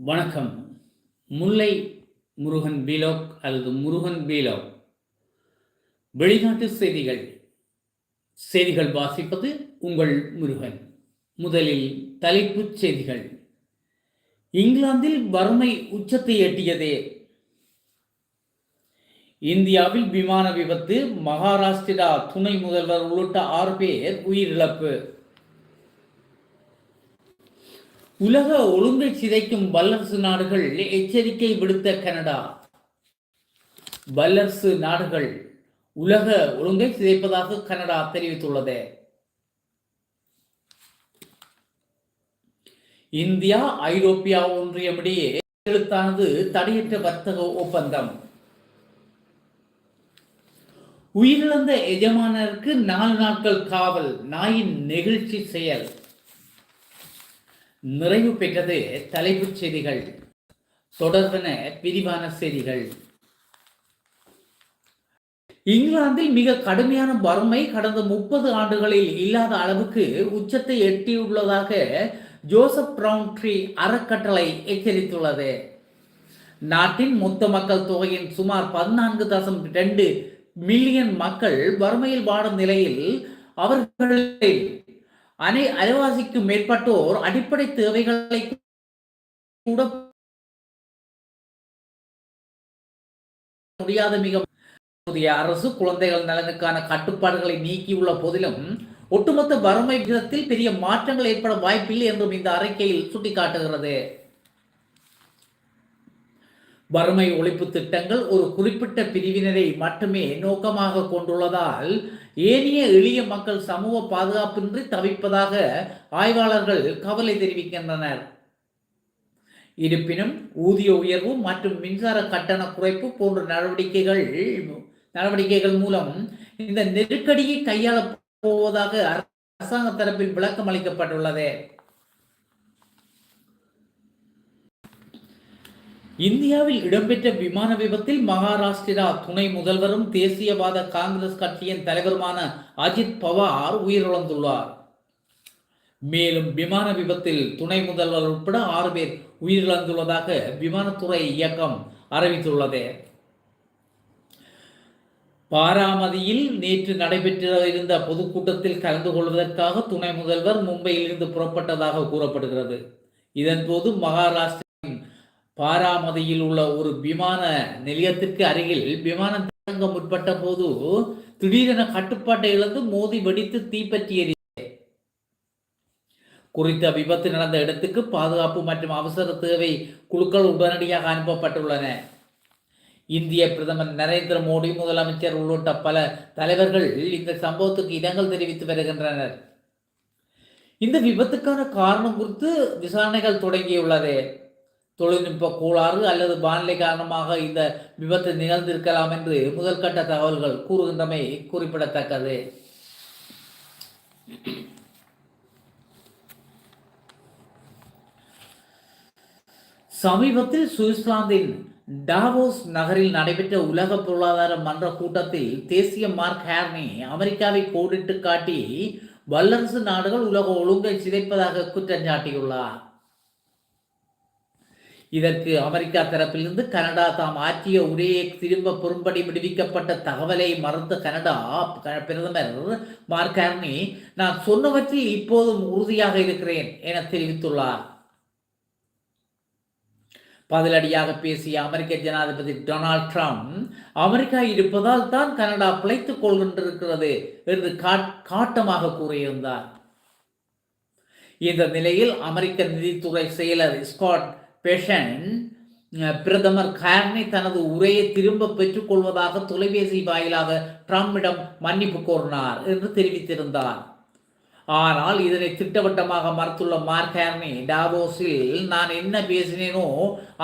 வணக்கம். முல்லை முருகன் பீலோக் அல்லது முருகன் பீலோக். வெளிநாட்டு செய்திகள். செய்திகள் வாசிப்பது உங்கள் முருகன். முதலில் தலைப்புச் செய்திகள். இங்கிலாந்தில் வறுமை உச்சத்தை எட்டியதே. இந்தியாவில் விமான விபத்து மகாராஷ்டிரா துணை முதல்வர் உள்ளிட்ட ஆறு பேர் உயிரிழப்பு. உலக ஒழுங்கை சிதைக்கும் வல்லரசு நாடுகள் எச்சரிக்கை விடுத்த கனடா. வல்லரசு நாடுகள் உலக ஒழுங்கை சிதைப்பதாக கனடா தெரிவித்துள்ளது. இந்தியா ஐரோப்பியா ஒன்றியமிடையே எழுத்தானது தடையற்ற வர்த்தக ஒப்பந்தம். உயிரிழந்த எஜமானருக்கு நாலு நாட்கள் காவல் நாயின் நெகிழ்ச்சி செயல். நிறைவு பெற்றது தலைப்புச் செய்திகள். தொடர்பென விரிவான செய்திகள். இங்கிலாந்தில் மிக கடுமையான வறுமை கடந்த முப்பது ஆண்டுகளில் இல்லாத அளவுக்கு உச்சத்தை எட்டியுள்ளதாக ஜோசப் பிரவுன்ட்ரி அறக்கட்டளை எச்சரித்துள்ளது. நாட்டின் மொத்த மக்கள் தொகையின் சுமார் பதினான்கு தசம் ரெண்டு மில்லியன் மக்கள் வறுமையில் வாடும் நிலையில் அவர்களில் அனை அரைவாசிக்கும் மேற்பட்டோர் அடிப்படை தேவைகளை கூட முடியாத மிக புதிய அரசு குழந்தைகள் நலனுக்கான கட்டுப்பாடுகளை நீக்கியுள்ள போதிலும் ஒட்டுமொத்த வறுமை விகிதத்தில் பெரிய மாற்றங்கள் ஏற்பட வாய்ப்பில்லை என்றும் இந்த அறிக்கையில் சுட்டிக்காட்டுகிறது. வறுமை ஒழிப்பு திட்டங்கள் ஒரு குறிப்பிட்ட பிரிவினரை மட்டுமே நோக்கமாக கொண்டுள்ளதால் ஏனைய எளிய மக்கள் சமூக பாதுகாப்பின்றி தவிப்பதாக ஆய்வாளர்கள் கவலை தெரிவிக்கின்றனர். இருப்பினும் ஊதிய உயர்வு மற்றும் மின்சார கட்டண குறைப்பு போன்ற நடவடிக்கைகள் நடவடிக்கைகள் மூலம் இந்த நெருக்கடியை கையாள போவதாக அரசாங்க தரப்பில் விளக்கம் அளிக்கப்பட்டுள்ளது இந்தியாவில் இடம்பெற்ற விமான விபத்தில் மகாராஷ்டிரா துணை முதல்வரும் தேசியவாத காங்கிரஸ் கட்சியின் தலைவருமான அஜித் பவார் உயிரிழந்துள்ளார். மேலும் விமான விபத்தில் துணை முதல்வர் உட்பட ஆறு பேர் உயிரிழந்துள்ளதாக விமானத்துறை இயக்கம் அறிவித்துள்ளது. பாராமதியில் நேற்று நடைபெற்ற இருந்த பொதுக்கூட்டத்தில் கலந்து கொள்வதற்காக துணை முதல்வர் மும்பையில் இருந்து புறப்பட்டதாக கூறப்படுகிறது. இதன்போது மகாராஷ்டிரின் பாராமதியில் உள்ள ஒரு விமான நிலையத்திற்கு அருகில் விமானம் தங்க முற்பட்ட போது திடீரென கட்டுப்பாட்டை இழந்து மோதி வெடித்து தீப்பற்றியது குறித்த விபத்து நடந்த இடத்துக்கு பாதுகாப்பு மற்றும் அவசர தேவை குழுக்கள் உடனடியாக அனுப்பப்பட்டுள்ளன. இந்திய பிரதமர் நரேந்திர மோடி முதலமைச்சர் உள்ளிட்ட பல தலைவர்கள் இந்த சம்பவத்துக்கு இடங்கள் தெரிவித்து வருகின்றனர். இந்த விபத்துக்கான காரணம் குறித்து விசாரணைகள் தொடங்கியுள்ளது. தொழில்நுட்ப கோளாறு அல்லது வானிலை காரணமாக இந்த விபத்து நிகழ்ந்திருக்கலாம் என்று முதல்கட்ட தகவல்கள் கூறுகின்றமை குறிப்பிடத்தக்கது. சமீபத்தில் சுவிட்சர்லாந்தின் டாவோஸ் நகரில் நடைபெற்ற உலக பொருளாதார மன்ற கூட்டத்தில் தேசிய மார்க் ஹேர்னி அமெரிக்காவை கோடிட்டு காட்டி வல்லரசு நாடுகள் உலக ஒழுங்கை சிதைப்பதாக குற்றம் சாட்டியுள்ளார். இதற்கு அமெரிக்கா தரப்பிலிருந்து கனடா தாம் ஆற்றிய உரையை திரும்ப பெறும்படி விடுவிக்கப்பட்ட தகவலை மறுத்த கனடா பிரதமர் மார்கார்னி நான் சொன்னவற்றில் இப்போதும் உறுதியாக இருக்கிறேன் என தெரிவித்துள்ளார். பதிலடியாக பேசிய அமெரிக்க ஜனாதிபதி டொனால்ட் ட்ரம்ப் அமெரிக்கா இருப்பதால் தான் கனடா பிழைத்துக் கொள்கின்றிருக்கிறது என்று காட்டமாக கூறியிருந்தார். இந்த நிலையில் அமெரிக்க நிதித்துறை செயலர் ஸ்காட் பெஷன் பிரதமர் கார்னி தனது உரையை திரும்ப பெற்றுக்கொள்வதாக தொலைபேசி வாயிலாக ட்ரம்பிடம் மன்னிப்பு கோரினார் என்று தெரிவித்திருந்தார். ஆனால் இதனை திட்டவட்டமாக மறுத்துள்ள மார்க் ஹேர்னி டாவோஸில் நான் என்ன பேசினேனோ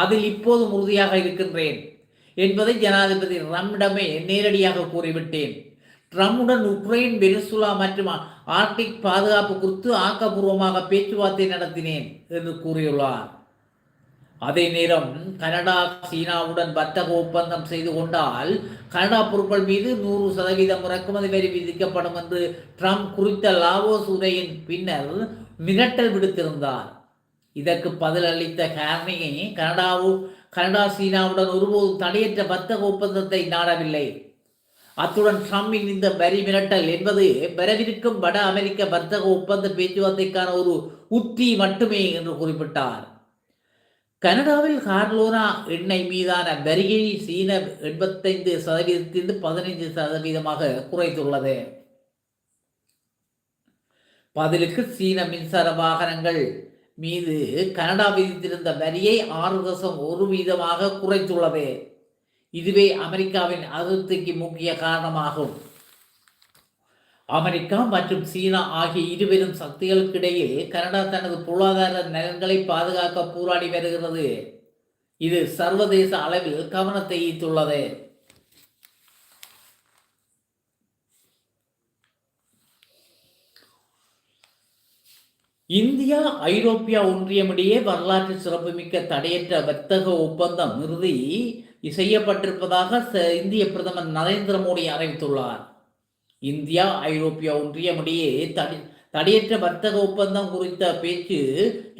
அதில் இப்போதும் உறுதியாக இருக்கின்றேன் என்பதை ஜனாதிபதி ரம்மிடமே நேரடியாக கூறிவிட்டேன். ட்ரம்புடன் உக்ரைன் வெனிசுலா மற்றும் ஆர்டிக் பாதுகாப்பு குறித்து ஆக்கப்பூர்வமாக பேச்சுவார்த்தை நடத்தினேன் என்று கூறியுள்ளார். அதே நேரம் கனடா சீனாவுடன் வர்த்தக ஒப்பந்தம் செய்து கொண்டால் கனடா பொருட்கள் மீது நூறு சதவீதம் இறக்குமதி வரி விதிக்கப்படும் என்று ட்ரம்ப் குறித்த லாவோஸ் உரையின் பின்னர் மிரட்டல் விடுத்திருந்தார். இதற்கு பதிலளித்த கார்னிகி கனடாவு கனடா சீனாவுடன் ஒருபோதும் தடையற்ற வர்த்தக ஒப்பந்தத்தை நாடவில்லை. அத்துடன் ட்ரம்பின் இந்த வரி மிரட்டல் என்பது வரவிருக்கும் வட அமெரிக்க வர்த்தக ஒப்பந்த பேச்சுவார்த்தைக்கான ஒரு உத்தி மட்டுமே என்று குறிப்பிட்டார். கனடாவில் கார்லோனா எண்ணெய் மீதான வரியை சீன எண்பத்தைந்து சதவீதத்திலிருந்து பதினைந்து சதவீதமாக குறைத்துள்ளது பதிலுக்கு சீன மின்சார வாகனங்கள் மீது கனடா விதித்திருந்த வரியை ஆறு தசம் ஒரு வீதமாக குறைத்துள்ளது. இதுவே அமெரிக்காவின் அதிருப்திக்கு முக்கிய காரணமாகும். அமெரிக்கா மற்றும் சீனா ஆகிய இருவரும் சக்திகளுக்கிடையில் கனடா தனது பொருளாதார நலன்களை பாதுகாக்க போராடி வருகிறது. இது சர்வதேச அளவில் கவனத்தை ஈர்த்துள்ளது. இந்தியா ஐரோப்பியா ஒன்றியமிடையே வரலாற்று சிறப்புமிக்க தடையற்ற வர்த்தக ஒப்பந்தம் இறுதி செய்யப்பட்டிருப்பதாக இந்திய பிரதமர் நரேந்திர மோடி அறிவித்துள்ளார். இந்தியா ஐரோப்பிய ஒன்றியமிடையே தடை தடையற்ற வர்த்தக ஒப்பந்தம் குறித்த பேச்சு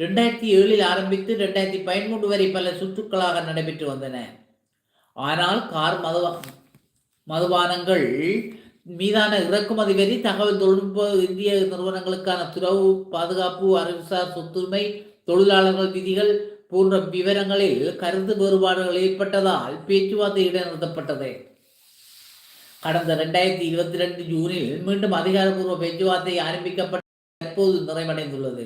ரெண்டாயிரத்தி ஏழில் ஆரம்பித்து ரெண்டாயிரத்தி பதிமூன்று வரை பல சுற்றுக்களாக நடைபெற்று வந்தன. ஆனால் கார் மதுவா மதுபானங்கள் மீதான இறக்குமதி வரி தகவல் தொழில்நுட்ப இந்திய நிறுவனங்களுக்கான துறவு பாதுகாப்பு அறிவுசார் சொத்துரிமை தொழிலாளர்கள் விதிகள் போன்ற விவரங்களில் கருத்து வேறுபாடுகள் ஏற்பட்டதால் பேச்சுவார்த்தை இடைநிறுத்தப்பட்டது. கடந்த இரண்டாயிரத்தி இருபத்தி ரெண்டு ஜூனில் மீண்டும் அதிகாரப்பூர்வ பேச்சுவார்த்தை ஆரம்பிக்கப்பட்ட தற்போது நிறைவடைந்துள்ளது.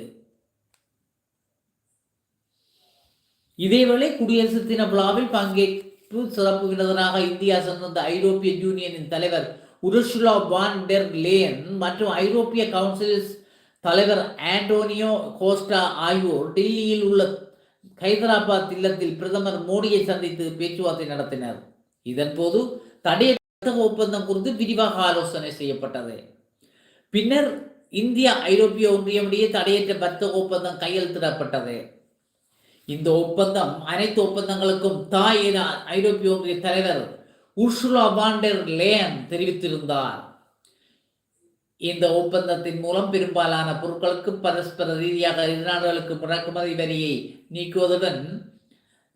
இதேவேளை குடியரசு தின விழாவில் பங்கேற்பு சிறப்பு விருந்தராக இந்தியா சென்றிருந்த ஐரோப்பிய யூனியனின் தலைவர் உருஷுலா வான் டெர் லேன் மற்றும் ஐரோப்பிய கவுன்சில் தலைவர் ஆண்டோனியோ கோஸ்டா ஆகியோர் டெல்லியில் உள்ள ஹைதராபாத் இல்லத்தில் பிரதமர் மோடியை சந்தித்து பேச்சுவார்த்தை நடத்தினர். இதன்போது தடைய வர்த்தக ஒப்பந்தம் குறித்து விரிவாக ஆலோசனை செய்யப்பட்டது. பின்னர் இந்தியா ஐரோப்பிய ஒன்றியமுடைய தடையற்ற வர்த்தக ஒப்பந்தம் கையெழுத்திடப்பட்டது. இந்த ஒப்பந்தம் அனைத்து ஒப்பந்தங்களுக்கும் தாய் என ஐரோப்பிய ஒன்றிய தலைவர் உர்சுலா வாண்டர் லேன் தெரிவித்திருந்தார். இந்த ஒப்பந்தத்தின் மூலம் பெரும்பாலான பொருட்களுக்கு பரஸ்பர ரீதியாக இரு நாடுகளுக்கு இறக்குமதி வரியை நீக்குவதுடன்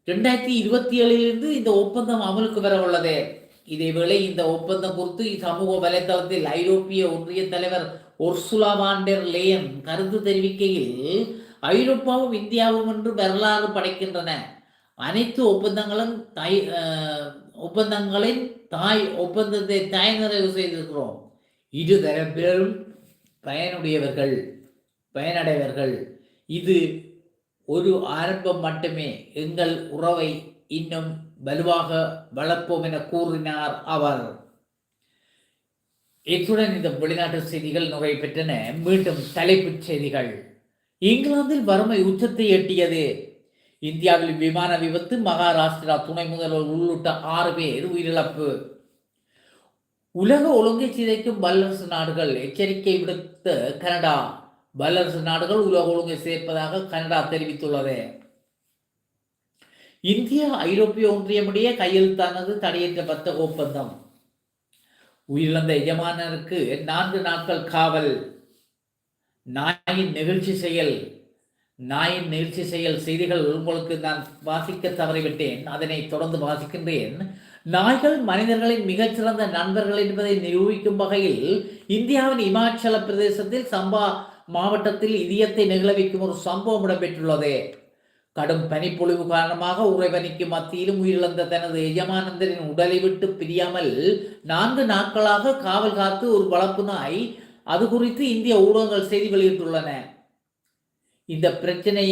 ரெண்டாயிரத்தி இருபத்தி ஏழிலிருந்து இந்த ஒப்பந்தம் அமலுக்கு வர உள்ளது இதேவேளை இந்த ஒப்பந்தம் குறித்து சமூக வலைதளத்தில் ஐரோப்பிய ஒன்றிய தலைவர் ஒர்சுலா வாண்டர் லேயன் கருத்து தெரிவிக்கையில் ஐரோப்பாவும் இந்தியாவும் என்று வரலாறு படைக்கின்றன. அனைத்து ஒப்பந்தங்களும் தாய் ஒப்பந்தங்களின் தாய் ஒப்பந்தத்தை தாய் நிறைவு செய்திருக்கிறோம். இரு தரப்பினரும் பயனுடையவர்கள் பயனடைவர்கள். இது ஒரு ஆரம்பம் மட்டுமே. எங்கள் உறவை இன்னும் வலுவாக வளர்ப்போம் என கூறினார் அவர். இத்துடன் இந்த வெளிநாட்டு செய்திகள் நுகை பெற்றன. மீண்டும் தலைப்புச் செய்திகள். இங்கிலாந்தில் வறுமை உச்சத்தை எட்டியது. இந்தியாவில் விமான விபத்து மகாராஷ்டிரா துணை முதல்வர் உள்ளிட்ட ஆறு பேர் உயிரிழப்பு. உலக ஒழுங்கை சிதைக்கும் வல்லரசு நாடுகள் எச்சரிக்கை விடுத்த கனடா. வல்லரசு நாடுகள் உலக ஒழுங்கை சேர்ப்பதாக கனடா தெரிவித்துள்ளது. இந்தியா ஐரோப்பிய ஒன்றியமுடைய கையெழுத்தானது தடையற்ற ஒப்பந்தம். உயிரிழந்த எஜமானருக்கு நான்கு நாட்கள் காவல். நாயின் நிகழ்ச்சி செயல். நாயின் நிகழ்ச்சி செயல் செய்திகள் உங்களுக்கு நான் வாசிக்க தவறிவிட்டேன். அதனை தொடர்ந்து வாசிக்கின்றேன். நாய்கள் மனிதர்களின் மிகச்சிறந்த நண்பர்கள் என்பதை நிரூபிக்கும் வகையில் இந்தியாவின் இமாச்சல பிரதேசத்தில் சம்பா மாவட்டத்தில் இதயத்தை நிகழவிக்கும் ஒரு சம்பவம் இடம்பெற்றுள்ளது. கடும் பனிப்பொழிவு காரணமாக உறைபனிக்கு மத்தியிலும் உயிரிழந்த தனது எஜமானந்தரின் உடலை விட்டு பிரியாமல் நான்கு நாட்களாக காவல் காத்து ஒரு வளர்ப்பு நாய் அது குறித்து இந்திய ஊடகங்கள் செய்தி வெளியிட்டுள்ளன. இந்த பிரச்சனை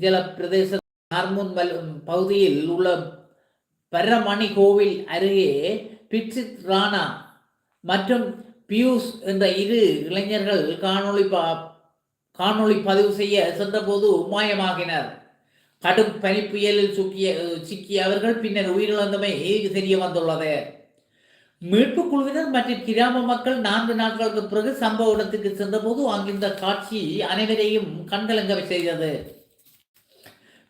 ஜல பிரதேச நார்மூன் பகுதியில் உள்ள பரமணி கோவில் அருகே பிட்சித் ராணா மற்றும் பியூஷ் என்ற இரு இளைஞர்கள் காணொளி காணொளி பதிவு செய்ய சென்றபோது மாயமாகினர் கடும் பனி புயலில் சுக்கிய சிக்கிய அவர்கள் பின்னர் உயிரிழந்தமை தெரிய வந்துள்ளது? மீட்பு குழுவினர் மற்றும் கிராம மக்கள் நான்கு நாட்களுக்கு பிறகு சம்பவ இடத்துக்கு சென்றபோது அங்கிருந்த காட்சி அனைவரையும் கண்கலங்க செய்தது.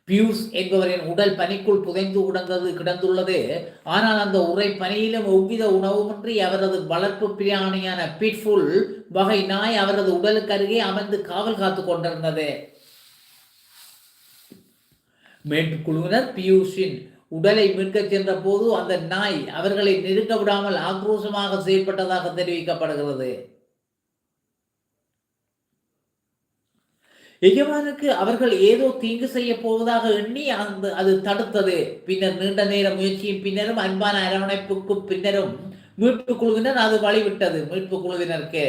பியூஸ் என்பவரின் உடல் பனிக்குள் புதைந்து உடந்தது கிடந்துள்ளது. ஆனால் அந்த உரை பனியிலும் எவ்வித உணவுமின்றி அவரது வளர்ப்பு பிரியாணியான பிட்ஃபுல் வகை நாய் அவரது உடலுக்கு அருகே அமர்ந்து காவல் காத்து கொண்டிருந்தது. மீட்பு குழுவினர் பியூஷின் உடலை மீட்கச் சென்ற போது அந்த நாய் அவர்களை நெருங்க விடாமல் ஆக்ரோஷமாக செயல்பட்டதாக தெரிவிக்கப்படுகிறது. எஜமானுக்கு அவர்கள் ஏதோ தீங்கு செய்ய போவதாக எண்ணி அந்த அது தடுத்தது. பின்னர் நீண்ட நேர முயற்சியின் பின்னரும் அன்பான அரவணைப்புக்கு பின்னரும் மீட்பு குழுவினர் அது வழிவிட்டது. மீட்பு குழுவினருக்கு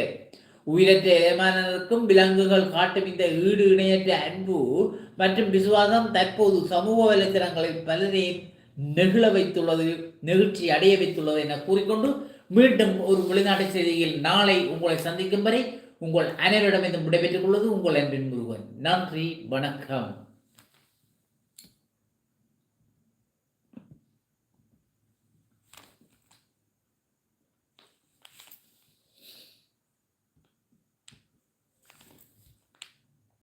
உயிரற்ற எஜமானருக்கும் விலங்குகள் காட்டும் இந்த ஈடு இணையற்ற அன்பு மற்றும் விசுவாசம் தற்போது சமூக வலைத்தளங்களில் பலரையும் நெகிழ வைத்துள்ளது நெகிழ்ச்சி அடைய வைத்துள்ளது என கூறிக்கொண்டு மீண்டும் ஒரு வெளிநாட்டு செய்தியில் நாளை உங்களை சந்திக்கும் வரை உங்கள் அனைவரிடமிருந்து விடைபெற்றுக் கொள்வது உங்கள் அன்பின் முருகன். நன்றி வணக்கம்.